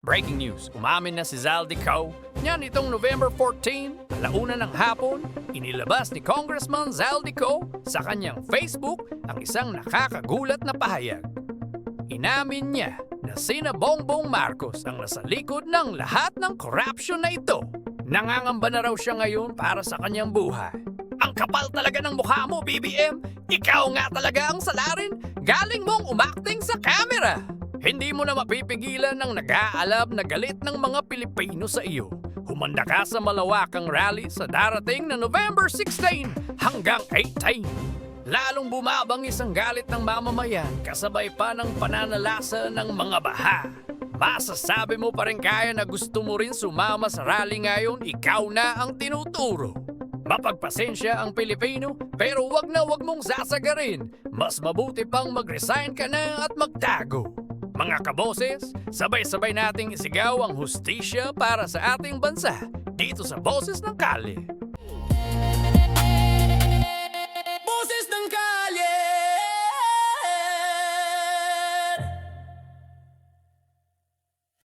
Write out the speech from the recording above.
Breaking news, umamin na si Zaldico. Yan itong November 14, alauna ng hapon, inilabas ni Congressman Zaldico sa kanyang Facebook ang isang nakakagulat na pahayag. Inamin niya na sina Bongbong Marcos ang nasa likod ng lahat ng corruption na ito. Nangangamba na raw siya ngayon para sa kanyang buhay. Ang kapal talaga ng mukha mo, BBM! Ikaw nga talaga ang salarin! Galing mong umakting sa camera! Hindi mo na mapipigilan ng nag-aalab na galit ng mga Pilipino sa iyo. Humanda ka sa malawakang rally sa darating na November 16 hanggang 18. Lalong bumabangis ang galit ng mamamayan kasabay pa ng pananalasa ng mga baha. Masasabi mo pa rin kaya na gusto mo rin sumama sa rally ngayon, ikaw na ang tinuturo. Mapagpasensya ang Pilipino, pero wag na wag mong sasagarin. Mas mabuti pang mag-resign ka na at magtago. Mga kaboses, sabay-sabay nating isigaw ang hustisya para sa ating bansa dito sa Boses ng Kali.